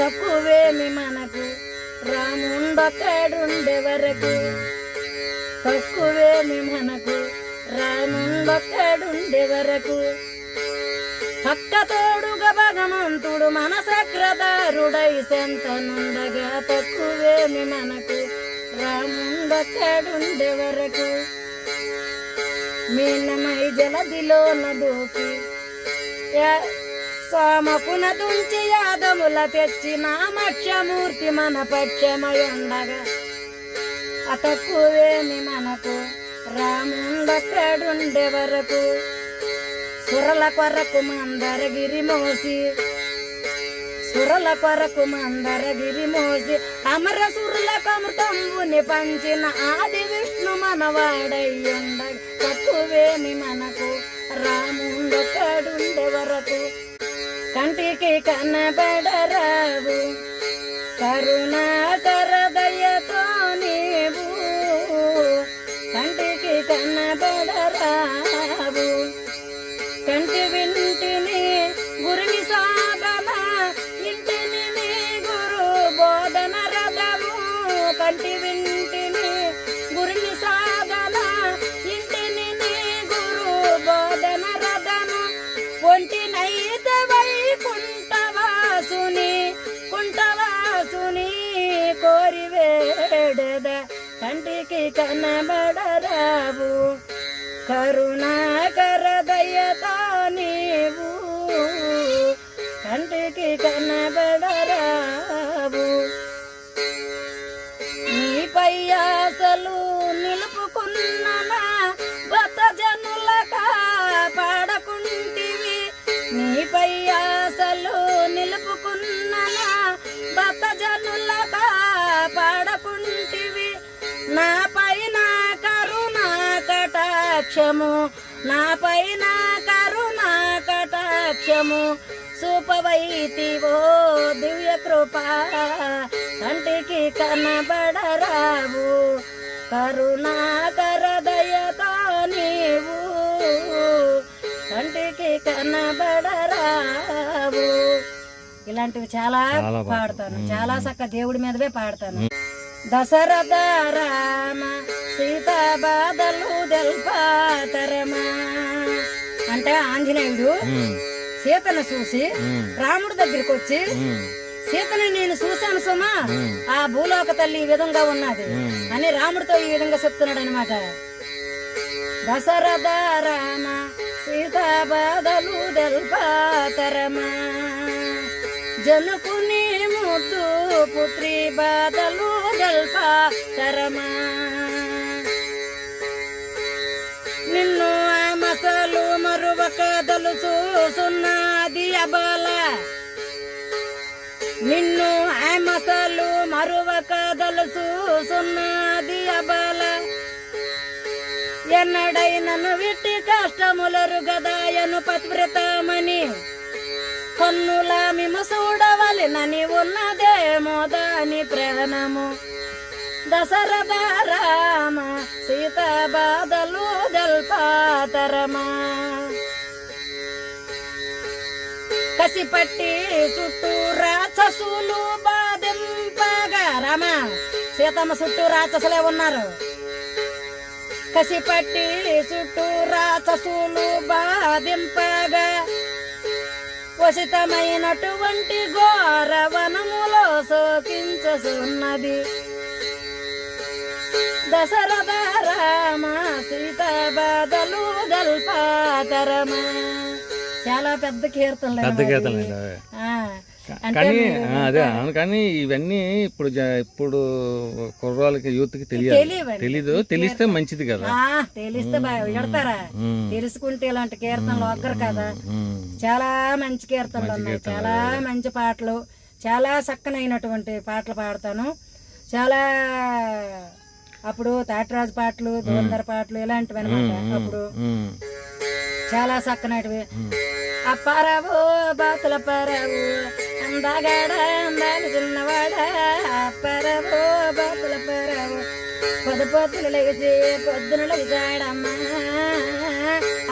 తక్కువేమి మనకు? రాముండొక్కడుండే వరకు తక్కువేమి మనకు? రాముండొక్కడుండే వరకు పక్క తోడుగా భగవంతుడు మన సక్రదారుడై సెంతనుండగా తక్కువేమి మనకు? రాముండొక్కడుండే వరకు మీనమై జలదిలో దూకి సోమపున తుంచి యాదముల తెచ్చిన మక్షమూర్తి మన పక్షమయుండగా. అతక్కువేమి మనకు? రాముండక్కడుండే వరకు సురల కొరకు మందరగిరి మోసి సురల కొరకు మందరగిరి మోసి అమర సురుల కమృతంబుని పంచిన ఆది విష్ణు మనవాడయ్యుండగా. తక్కువేమి మనకు? రాముండక్కడుండే వరకు కంటికి కనబడరావు. కరుణాకర దయతో నీవు కంటికి కనబడరావు. కంటి వింటిని గురుని సాధన ఇంటిని నీ గురు బోధన రథము. కంటి కోరి కంటికి కనబడరావు కరుణాకరదయతా నీవు కంటికి కనబడరావు నీపై ఆశలు నిలుపుకున్న బత జనుల కాపాడకుంటివి నీపై కటాక్షము. నా పైన కరుణా కటాక్షము. సూపవైతివో దివ్య కృప. కంటికి కనబడరావు. కరుణాకర దయతో నీవు. కంటికి కనబడరావు. ఇలాంటివి చాలా. పాడతాను. చాలా చక్క దేవుడి మీదవే పాడతాను. దశరథ రామ సీత బాధలు దెల్పాతరమా అంటే ఆంజనేయుడు సీతను చూసి రాముడి దగ్గరికి వచ్చి సీతని నేను చూశాను సుమా ఆ భూలోక తల్లి ఈ విధంగా ఉన్నది. అని రాముడితో ఈ విధంగా చెప్తున్నాడు అనమాట దశరథ రామ సీత బాధలు దెల్పాతరమా జనుకుని ముద్దు పుత్రి బాధలు గల్ప దెల్పాతరమా నిన్ను ఆ మసలు మరువక దలుచు అబల. నిన్ను ఆ మసలు మరువక దలుచు సున్నది అబల. ఎన్నడైనను విట్టి కష్టములరు గదాయను పతివ్రతమని. కన్నుల మిమ చూడవలెనని దాని దశరథ రామ సీత బాధలు దల్పాతరమా కసిపట్టి చుట్టూ రాక్షసులు బాధింపగా రామ సీతమ్మ చుట్టూ రాక్షసులే ఉన్నారు. కసిపట్టి చుట్టూ రాక్షసులు బాధింపగా వసితమైనటువంటి ఘోర వనములో శోకించున్నది దశరథ రామ సీత బాధలు దల్పాతరమా చాలా పెద్ద కీర్తనలు పెద్ద అన్నమాట కానీ అదే అవును కానీ ఇవన్నీ ఇప్పుడు ఇప్పుడు కుర్రాళ్ళకి యూత్కి తెలియవండి. తెలీదు తెలిస్తే మంచిది కదా. తెలిస్తే విడతారా? తెలుసుకుంటే ఇలాంటి కీర్తనలు ఒక్కరు కదా. చాలా మంచి కీర్తనలు ఉన్నాయి. చాలా మంచి పాటలు. చాలా చక్కనైనటువంటి పాటలు పాడతాను. చాలా అప్పుడు తాటరాజు పాటలు దువందర పాటలు ఇలాంటివి అనమాట అప్పుడు. చాలా చక్కనటివి అప్పారావు బాతుల పరావు చిన్నవాడ బాతుల పరావు పొద్దున లెగిసి పొద్దున లెగిసాడమ్మా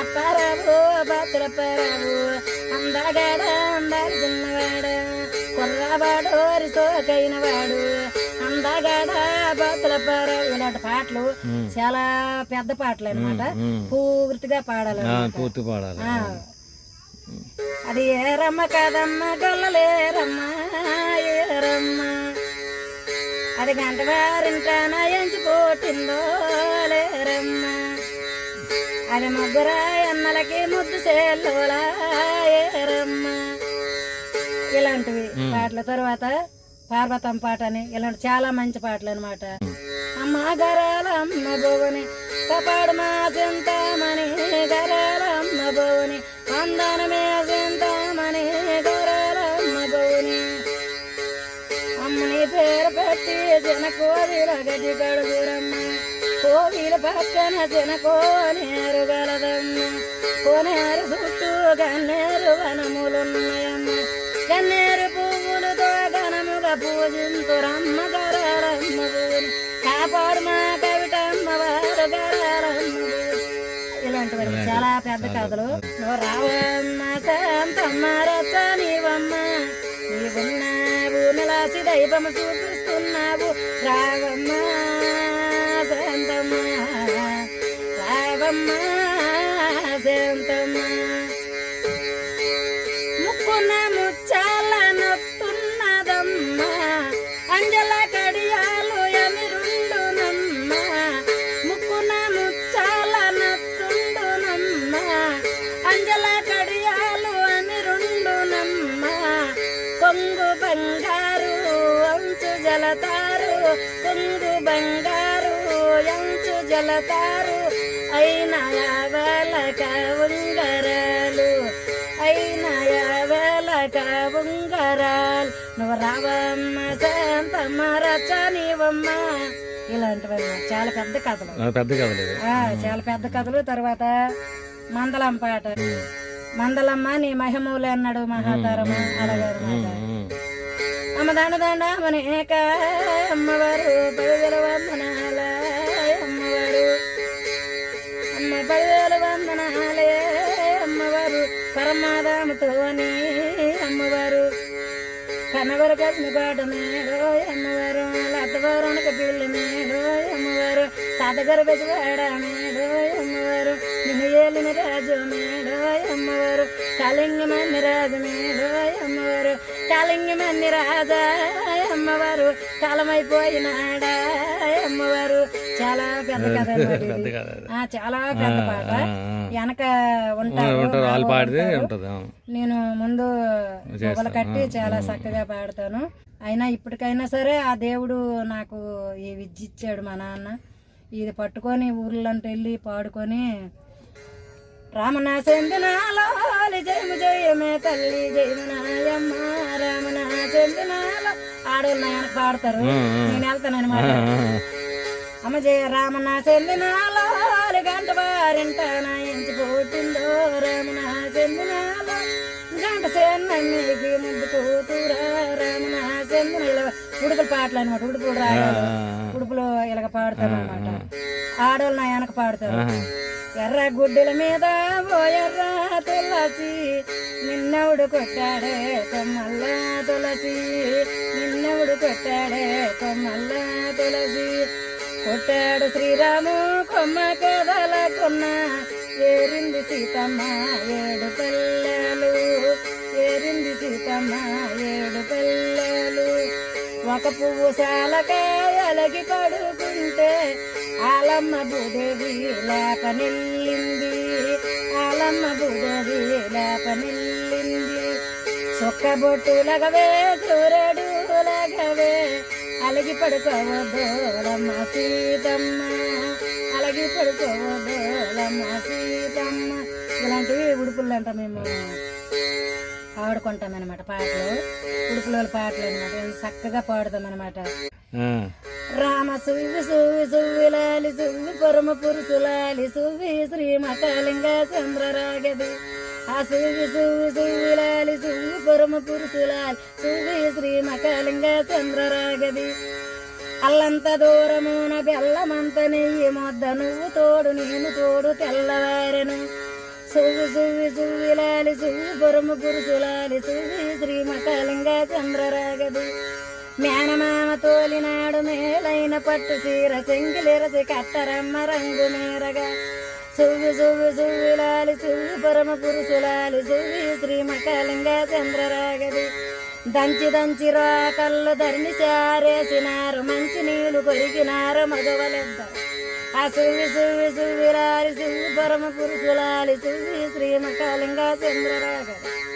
అప్పారావు బాతుల పరావు అందగాడ అందాలు చిన్నవాడ కుర్రవాడోరి సోకైన వాడు అందగాడ బతుల పర ఇలాంటి పాటలు. చాలా పెద్ద పాటలు అన్నమాట ఉమ్. పూర్తిగా పాడాలన్నమాట పూర్తి పాడాలి. అది ఏరమ్మ కదమ్మ గొల్లలేరమ్మ ఏరమ్మ. అది గంట వారింటాన ఎంచిపోటిందో లేరమ్మ. అది ముగ్గుర ఎన్నలకి ముద్దు సేల్లోలా ఏరమ్మ. ఇలాంటివి పాటల తర్వాత పార్వతం పాట అని ఇలాంటి చాలా మంచి పాటలు అనమాట అమ్మ గరాలమ్మ బోవని కపాడు మా చింతామణి గరాలమ్మ బోవని వందనమే చింతామణి గరాలమ్మ బోవని అమ్మని పేరు పెట్టి జన కోవిల గది కడుగురమ్మ కోవిల పక్కన జన కోనేరు గలదమ్మ కోనేరు చుట్టూ గన్నేరు వనములున్నాయమ్మ. గన్నేరు పువ్వులతో ఘనముగా పూజింతురమ్మ గరాలమ్మ బోవని కాపాడు మా కవిటమ్మ వారు గరాలమ్మ బోవని ఇలాంటివన్నీ చాలా పెద్ద కథలు. రావమ్మ శాంతమ్మ రచ్చ నీవమ్మ. నీవున్నావు నిలాసి దైవము చూపిస్తున్నావు రావమ్మ శాంతమ్మ. రావమ్మ శాంతమ్మ. కొంగు బంగారు అంచు జలతారు. అయిన యావలక ఉంగరాలు అయిన యావలక ఉంగరాలు. నువ్వు రావమ్మ శాంతమ్మ రచ్చ నీవమ్మ ఇలాంటివన్నీ చాలా పెద్ద కథలు. పెద్ద కథలు చాలా పెద్ద కథలు. తర్వాత మందలం పాట. మందలమ్మ నీ మహిమూలు అన్నాడు మహాతారమ అలాగనమాట ఉమ్. అమ్మ దండ అమ్మవారు పదివేల వందనాల అమ్మవారు. అమ్మ పదివేల వందనాలే అమ్మవారు. పరమాదాముతోని అమ్మవారు. కన్నవరు కలిసిన పాట మేడో అమ్మవారు. లత్తవారు అనక పిల్ల మేడో అమ్మవారు. తాతగారు బెజవాడ మేడో నిన్ను ఏలిన రాజు మేడో అమ్మవారు. కలింగమన్ని రాజు మేడో అమ్మవారు. కలింగమన్ని రాజా అమ్మవారు. కాలమైపోయినాడా అమ్మవారు. చాలా పెద్ద కథ. ఆ, చాలా పెద్ద పాట. వెనక ఉంటారు. నేను ముందు మొగలు కట్టి చాలా చక్కగా పాడతాను. అయినా ఇప్పటికైనా సరే ఆ దేవుడు నాకు ఈ విద్య ఇచ్చాడు మా నాన్న. ఇది పట్టుకొని ఊర్లంటే వెళ్ళి పాడుకొని రామన చెందినాలో జయము జయమే తల్లి జయము నాయమ్మ. రామన చెందినాలో ఆడవాళ్ళు నా వెనక పాడతారు. నేను వెళ్తాను అనమాట అమ్మ జయ రామన చెందినాలో గంట వారింట నా ఇంచి పుట్టిందో రామన చెందినాలో గంట సేన్నకి ముద్దు కూతురా రామన చెందిన ఇలా ఉడుపుల పాటలు అనమాట ఉడుపులు రాగాలు ఉడుపులు ఇలాగ పాడతాను అనమాట ఆడవాళ్ళు నా వెనక పాడతారు. ఎర్ర గుడ్డల మీద ఓ ఎర్ర తులసి. నిన్నవుడు కొట్టాడే కొమ్మల్ల తులసి. నిన్నవుడు కొట్టాడే కొమ్మల్ల తులసి. కొట్టాడు శ్రీరాము కొమ్మ కదలకున్న. ఏరింది సీతమ్మ ఏడు పల్లెలు. ఏరింది సీతమ్మ ఏడు పల్లెలు. ఒక పువ్వు సాలకాయలకి పడుకుంటే ఆలమ్మ భూదేవి లేపనిల్లింది ఆలమ్మ బుదవి లేప నిల్లింది. సొక్క బొట్టులగవే సూర్యుడులగవే అలగి పడుకోవద్దోలమ్మ సీతమ్మ. అలగి పడుకోవద్దోలమ్మ సీతమ్మ. ఇలాంటివి ఉడుపులు అంట మేము పాడుకుంటాం అనమాట పాటలు. ఉడుపుల పాటలు అనమాట చక్కగా పాడుతాం అనమాట రామ సువ్వి సువ్వి లాలి సువ్వి పరమ పురుషులాలి సువ్వి శ్రీమకాలింగ చంద్రరాగది. ఆ సువ్వి సువ్వి లాలి సువ్వి పరమ పురుషులాలి సువ్వి శ్రీమకాలింగ చంద్రరాగది. అల్లంత దూరమున బెల్లమంత నెయ్యి మొద్ద నువ్వు తోడు నేను తోడు తెల్లవారెను. సువ్వి సువ్వి సువ్విలాలి సువ్వి బొరము పురుషులాలి సువ్వి శ్రీమకాలింగ చంద్రరాగది. మేనమామ తోలినాడు మేలైన పట్టు చీర చెంగిలిరసి కట్టరమ్మ రంగు మేరగా. సువ్వి సువ్వి సువ్విలాలి సువ్వి పరమ పురుషులాలి సువ్వి శ్రీమకాలింగ చంద్రరాగది. దంచి దంచి రాకళ్ళు ధరిని సారేసినారు మంచి నీళ్ళు కొరికినారు మగవలెద్దరు ఆ సువ్వి సువ్వి సువ్విలాలి సువ్వి పరమ పురుషులాలి సువ్వి శ్రీమకాలింగ చంద్రరాగది.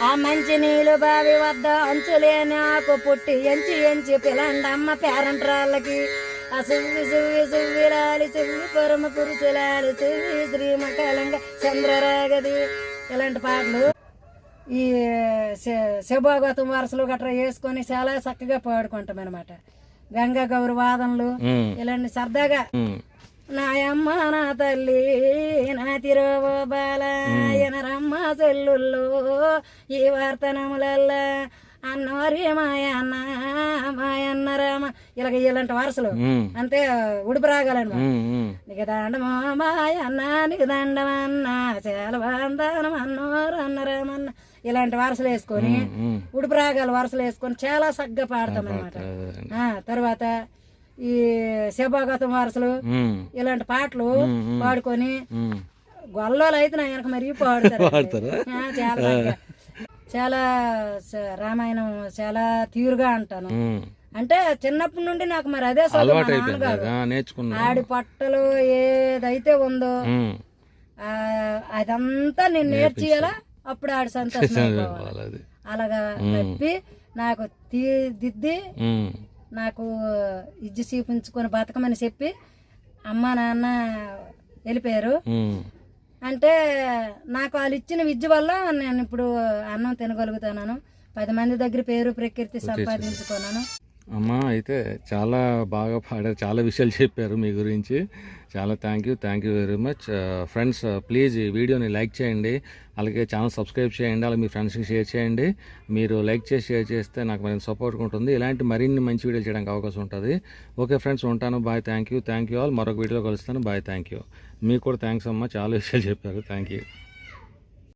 ఆ మంచి నీళ్ళు బావి వద్ద అంచులేని ఆకు పుట్టి ఎంచి ఎంచి పిలండమ్మ పేరంట్రాళ్ళకి ఆ సువ్వి సువ్వి సువ్విలాలి సువ్వి పరమ పురుషులాలి సువ్వి శ్రీమకాలంగా చంద్రరాగది. ఇలాంటి పాటలు ఈ శివభాగవతం వరుసలు గట్రా వేసుకొని చాలా చక్కగా పాడుకుంటాం అనమాట గంగా గౌరి వాదనలు ఉమ్, ఇలాంటి సరదాగా. నాయమ్మ నా తల్లి తిరువ బాల ఎనరమ్మ చెల్లుల్లో ఈ వార్తనములల్లా అన్నోరి మాయన్న మాయన్న రామ. ఇలాగ ఇలాంటి వరుసలు. అంతే ఉడుపు ఉమ్. నీకు దండమో మాయన్న నీకు దండమన్న చేలవందనం అన్నోరు అన్నరామన్న ఇలాంటి వరుసలు వేసుకొని. ఉడుపు రాగాలు వరుసలు వేసుకొని చాలా చక్కగా పాడతాం అనమాట. తర్వాత ఈ శభాగతం వరుసలు ఇలాంటి పాటలు పాడుకొని. గొల్లోలు అయితే నా వెనక మరీ పాడుతారు. చాలా. చాలా రామాయణం చాలా తీరుగా అంటాను. అంటే చిన్నప్పటి నుండి నాకు మరి అదే నేర్చుకున్నా ఆడి పట్టలు ఏదైతే ఉందో అదంతా నేను నేర్చేయాలా అప్పుడు ఆడి సంతోషం అలాగా నప్పి నాకు తీ దిద్ది నాకు ఇజ్జి చూపించుకొని బతకమని చెప్పి అమ్మ నాన్న వెళ్ళిపోయారు. అంటే నాకు వాళ్ళు ఇచ్చిన విద్య వల్ల నేను ఇప్పుడు అన్నం తినగలుగుతున్నాను పది మంది దగ్గర పేరు ప్రకృతి సంపాదించుకున్నాను. అమ్మా అయితే చాలా బాగా పాడారు చాలా విషయాలు చెప్పారు మీ గురించి. చాలా thank you thank you very much friends please ఈ వీడియోని లైక్ చేయండి అలాగే ఛానల్ సబ్స్క్రైబ్ చేయండి అలాగే మీ ఫ్రెండ్స్కి షేర్ చేయండి. మీరు లైక్ చేసి షేర్ చేస్తే నాకు మరింత సపోర్ట్గా ఉంటుంది. ఇలాంటి మరిన్ని మంచి వీడియోలు చేయడానికి అవకాశం ఉంటుంది. ఓకే ఫ్రెండ్స్ ఉంటాను. Bye thank you thank you all మరొక వీడియోలో కలుస్తాను. బాయ్ థ్యాంక్ యూ మీకు కూడా థ్యాంక్స్ అమ్మా. చాలా విషయాలు చెప్పారు. Thank you